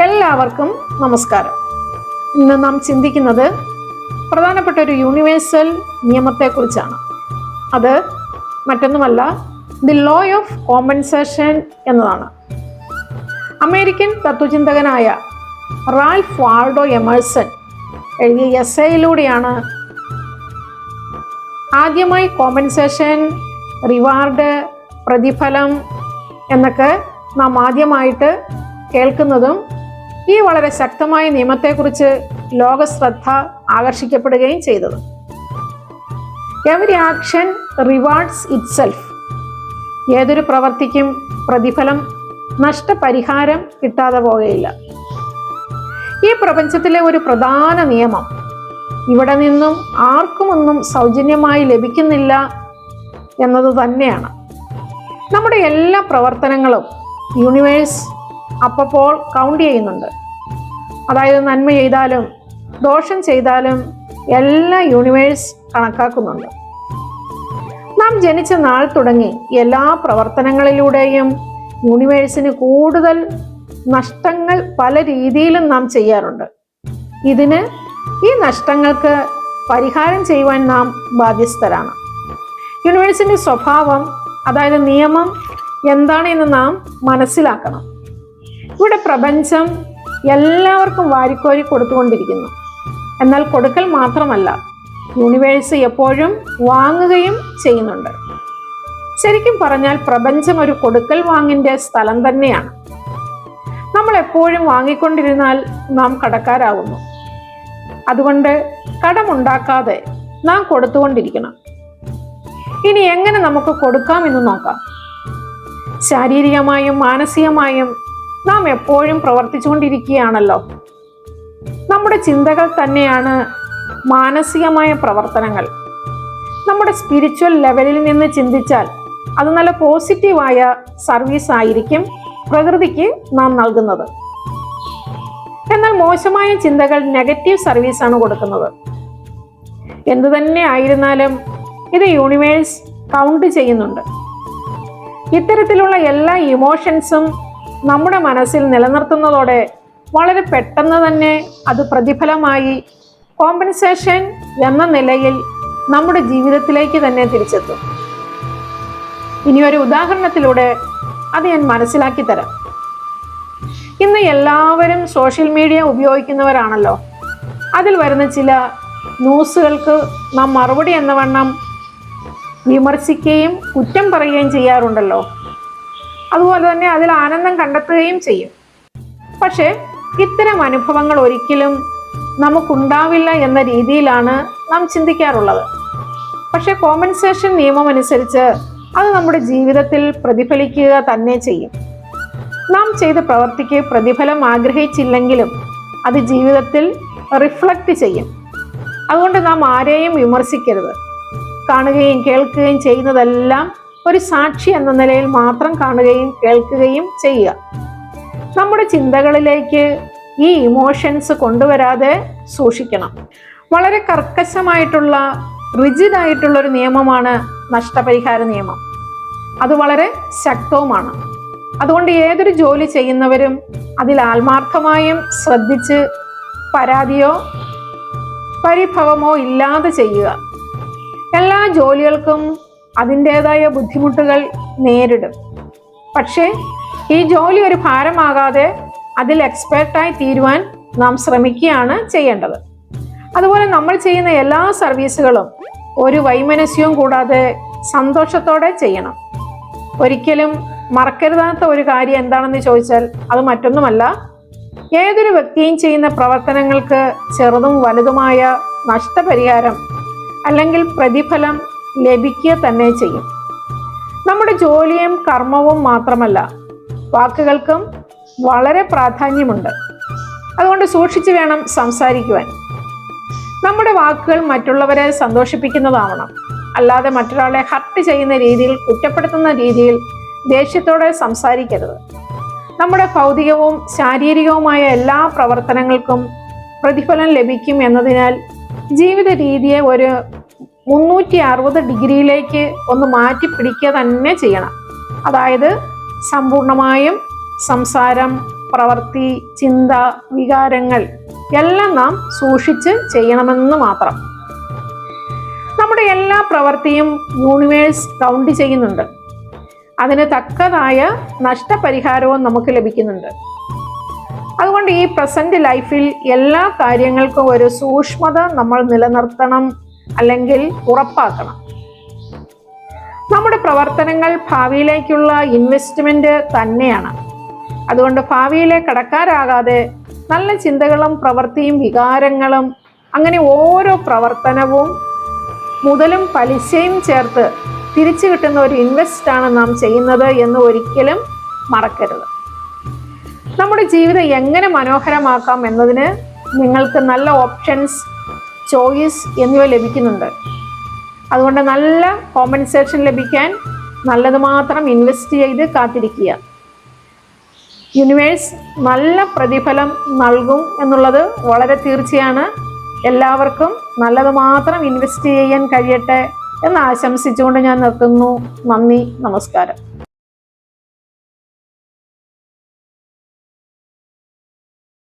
എല്ലാവർക്കും നമസ്കാരം. ഇന്ന് നാം ചിന്തിക്കുന്നത് പ്രധാനപ്പെട്ട ഒരു യൂണിവേഴ്സൽ നിയമത്തെക്കുറിച്ചാണ്. അത് മറ്റൊന്നുമല്ല ദി ലോ ഓഫ് കോമ്പൻസേഷൻ എന്നതാണ്. അമേരിക്കൻ തത്വചിന്തകനായ റാൽഫ് വാൾഡോ എമേഴ്സൺ എഴുതിയ എസ്സയിലൂടെയാണ് ആദ്യമായി കോമ്പൻസേഷൻ റിവാർഡ് പ്രതിഫലം എന്നൊക്കെ നാം ആദ്യമായിട്ട് കേൾക്കുന്നതും ഈ വളരെ ശക്തമായ നിയമത്തെക്കുറിച്ച് ലോകശ്രദ്ധ ആകർഷിക്കപ്പെടുകയും ചെയ്തത്. Every action rewards itself. ഏതൊരു പ്രവർത്തിക്കും പ്രതിഫലം നഷ്ടപരിഹാരം കിട്ടാതെ പോകുകയില്ല ഈ പ്രപഞ്ചത്തിലെ ഒരു പ്രധാന നിയമം ഇവിടെ നിന്നും ആർക്കുമൊന്നും സൗജന്യമായി ലഭിക്കുന്നില്ല എന്നത് തന്നെയാണ്. നമ്മുടെ എല്ലാ പ്രവർത്തനങ്ങളും യൂണിവേഴ്സ് അപ്പോൾ കൗണ്ട് ചെയ്യുന്നുണ്ട്. അതായത് നന്മ ചെയ്താലും ദോഷം ചെയ്താലും എല്ലാ യൂണിവേഴ്സ് കണക്കാക്കുന്നുണ്ട്. നാം ജനിച്ച നാൾ തുടങ്ങി എല്ലാ പ്രവർത്തനങ്ങളിലൂടെയും യൂണിവേഴ്സിന് കൂടുതൽ നഷ്ടങ്ങൾ പല രീതിയിലും നാം ചെയ്യാറുണ്ട്. ഇതിന് ഈ നഷ്ടങ്ങൾക്ക് പരിഹാരം ചെയ്യുവാൻ നാം ബാധ്യസ്ഥരാണ്. യൂണിവേഴ്സിന്റെ സ്വഭാവം അതായത് നിയമം എന്താണെന്ന് നാം മനസ്സിലാക്കണം. ഇവിടെ പ്രപഞ്ചം എല്ലാവർക്കും വാരിക്കോരി കൊടുത്തുകൊണ്ടിരിക്കുന്നു. എന്നാൽ കൊടുക്കൽ മാത്രമല്ല യൂണിവേഴ്സ് എപ്പോഴും വാങ്ങുകയും ചെയ്യുന്നുണ്ട്. ശരിക്കും പറഞ്ഞാൽ പ്രപഞ്ചം ഒരു കൊടുക്കൽ വാങ്ങിന്റെ സ്ഥലം തന്നെയാണ്. നമ്മൾ എപ്പോഴും വാങ്ങിക്കൊണ്ടിരുന്നാൽ നാം കടക്കാരാവുന്നു. അതുകൊണ്ട് കടമുണ്ടാക്കാതെ നാം കൊടുത്തുകൊണ്ടിരിക്കണം. ഇനി എങ്ങനെ നമുക്ക് കൊടുക്കാം എന്ന് നോക്കാം. ശാരീരികമായും മാനസികമായും നാം എപ്പോഴും പ്രവർത്തിച്ചുകൊണ്ടിരിക്കുകയാണല്ലോ. നമ്മുടെ ചിന്തകൾ തന്നെയാണ് മാനസികമായ പ്രവർത്തനങ്ങൾ. നമ്മുടെ സ്പിരിച്വൽ ലെവലിൽ നിന്ന് ചിന്തിച്ചാൽ അത് നല്ല പോസിറ്റീവായ സർവീസ് ആയിരിക്കും പ്രകൃതിക്ക് നാം നൽകുന്നത്. എന്നാൽ മോശമായ ചിന്തകൾ നെഗറ്റീവ് സർവീസാണ് കൊടുക്കുന്നത്. എന്തു തന്നെ ആയിരുന്നാലും ഇത് യൂണിവേഴ്സ് കൗണ്ട് ചെയ്യുന്നുണ്ട്. ഇത്തരത്തിലുള്ള എല്ലാ ഇമോഷൻസും നമ്മുടെ മനസ്സിൽ നിലനിർത്തുന്നതോടെ വളരെ പെട്ടെന്ന് തന്നെ അത് പ്രതിഫലമായി കോമ്പൻസേഷൻ എന്ന നിലയിൽ നമ്മുടെ ജീവിതത്തിലേക്ക് തന്നെ തിരിച്ചെത്തും. ഇനി ഒരു ഉദാഹരണത്തിലൂടെ അത് ഞാൻ മനസ്സിലാക്കി തരാം. ഇന്ന് എല്ലാവരും സോഷ്യൽ മീഡിയ ഉപയോഗിക്കുന്നവരാണല്ലോ. അതിൽ വരുന്ന ചില ന്യൂസുകൾക്ക് നാം മറുപടി എന്ന വണ്ണം വിമർശിക്കുകയും കുറ്റം പറയുകയും ചെയ്യാറുണ്ടല്ലോ. അതുപോലെ തന്നെ അതിൽ ആനന്ദം കണ്ടെത്തുകയും ചെയ്യും. പക്ഷേ ഇത്തരം അനുഭവങ്ങൾ ഒരിക്കലും നമുക്കുണ്ടാവില്ല എന്ന രീതിയിലാണ് നാം ചിന്തിക്കാറുള്ളത്. പക്ഷേ കോമ്പൻസേഷൻ നിയമം അനുസരിച്ച് അത് നമ്മുടെ ജീവിതത്തിൽ പ്രതിഫലിക്കുക തന്നെ ചെയ്യും. നാം ചെയ്ത പ്രവർത്തിക്ക് പ്രതിഫലം ആഗ്രഹിച്ചില്ലെങ്കിലും അത് ജീവിതത്തിൽ റിഫ്ലക്റ്റ് ചെയ്യും. അതുകൊണ്ട് നാം ആരെയും വിമർശിക്കരുത്. കാണുകയും കേൾക്കുകയും ചെയ്യുന്നതെല്ലാം ഒരു സാക്ഷി എന്ന നിലയിൽ മാത്രം കാണുകയും കേൾക്കുകയും ചെയ്യുക. നമ്മുടെ ചിന്തകളിലേക്ക് ഈ ഇമോഷൻസ് കൊണ്ടുവരാതെ സൂക്ഷിക്കണം. വളരെ കർക്കശമായിട്ടുള്ള റിജിഡ് ആയിട്ടുള്ള ഒരു നിയമമാണ് നഷ്ടപരിഹാര നിയമം. അത് വളരെ ശക്തവുമാണ്. അതുകൊണ്ട് ഏതൊരു ജോലി ചെയ്യുന്നവരും അതിൽ ആത്മാർത്ഥമായും ശ്രദ്ധിച്ച് പരാതിയോ പരിഭവമോ ഇല്ലാതെ ചെയ്യുക. എല്ലാ ജോലികൾക്കും അതിന്റെതായ ബുദ്ധിമുട്ടുകൾ നേരിടും. പക്ഷേ ഈ ജോലി ഒരു ഭാരമാകാതെ അതിൽ എക്സ്പേർട്ടായി തീരുവാൻ നാം ശ്രമിക്കുകയാണ് ചെയ്യേണ്ടത്. അതുപോലെ നമ്മൾ ചെയ്യുന്ന എല്ലാ സർവീസുകളും ഒരു വൈമനസ്യവും കൂടാതെ സന്തോഷത്തോടെ ചെയ്യണം. ഒരിക്കലും മറക്കരുതാത്ത ഒരു കാര്യം എന്താണെന്ന് ചോദിച്ചാൽ അത് മറ്റൊന്നുമല്ല. ഏതൊരു വ്യക്തിയും ചെയ്യുന്ന പ്രവർത്തനങ്ങൾക്ക് ചെറുതും വലുതുമായ നഷ്ടപരിഹാരം അല്ലെങ്കിൽ പ്രതിഫലം ലഭിക്കുക തന്നെ ചെയ്യും. നമ്മുടെ ജോലിയും കർമ്മവും മാത്രമല്ല വാക്കുകൾക്കും വളരെ പ്രാധാന്യമുണ്ട്. അതുകൊണ്ട് സൂക്ഷിച്ചു വേണം സംസാരിക്കുവാൻ. നമ്മുടെ വാക്കുകൾ മറ്റുള്ളവരെ സന്തോഷിപ്പിക്കുന്നതാവണം. അല്ലാതെ മറ്റൊരാളെ ഹർട്ട് ചെയ്യുന്ന രീതിയിൽ കുറ്റപ്പെടുത്തുന്ന രീതിയിൽ ദേഷ്യത്തോടെ സംസാരിക്കരുത്. നമ്മുടെ ഭൗതികവും ശാരീരികവുമായ എല്ലാ പ്രവർത്തനങ്ങൾക്കും പ്രതിഫലം ലഭിക്കും എന്നതിനാൽ ജീവിത രീതിയെ ഒരു മുന്നൂറ്റി അറുപത് ഡിഗ്രിയിലേക്ക് ഒന്ന് മാറ്റി പിടിക്കുക തന്നെ ചെയ്യണം. അതായത് സമ്പൂർണമായും സംസാരം പ്രവൃത്തി ചിന്ത വികാരങ്ങൾ എല്ലാം നാം സൂക്ഷിച്ച് ചെയ്യണമെന്ന് മാത്രം. നമ്മുടെ എല്ലാ പ്രവൃത്തിയും യൂണിവേഴ്സ് കൗണ്ട് ചെയ്യുന്നുണ്ട്. അതിന് തക്കതായ നഷ്ടപരിഹാരവും നമുക്ക് ലഭിക്കുന്നുണ്ട്. അതുകൊണ്ട് ഈ പ്രസന്റ് ലൈഫിൽ എല്ലാ കാര്യങ്ങൾക്കും ഒരു സൂക്ഷ്മത നമ്മൾ നിലനിർത്തണം അല്ലെങ്കിൽ ഉറപ്പാക്കണം. നമ്മുടെ പ്രവർത്തനങ്ങൾ ഭാവിയിലേക്കുള്ള ഇൻവെസ്റ്റ്മെന്റ് തന്നെയാണ്. അതുകൊണ്ട് ഭാവിയിലെ കടക്കാരാകാതെ നല്ല ചിന്തകളും പ്രവൃത്തിയും വികാരങ്ങളും അങ്ങനെ ഓരോ പ്രവർത്തനവും മുതലും പലിശയും ചേർത്ത് തിരിച്ചു കിട്ടുന്ന ഒരു ഇൻവെസ്റ്റാണ് നാം ചെയ്യുന്നത് എന്ന് ഒരിക്കലും മറക്കരുത്. നമ്മുടെ ജീവിതം എങ്ങനെ മനോഹരമാക്കാം എന്നതിന് നിങ്ങൾക്ക് നല്ല ഓപ്ഷൻസ് ചോയ്സ് എന്നിവ ലഭിക്കുന്നുണ്ട്. അതുകൊണ്ട് നല്ല കോമ്പൻസേഷൻ ലഭിക്കാൻ നല്ലത് മാത്രം ഇൻവെസ്റ്റ് ചെയ്ത് കാത്തിരിക്കുക. യൂണിവേഴ്സ് നല്ല പ്രതിഫലം നൽകും എന്നുള്ളത് വളരെ തീർച്ചയാണ്. എല്ലാവർക്കും നല്ലത് മാത്രം ഇൻവെസ്റ്റ് ചെയ്യാൻ കഴിയട്ടെ എന്ന് ആശംസിച്ചുകൊണ്ട് ഞാൻ നിർത്തുന്നു. നന്ദി നമസ്കാരം.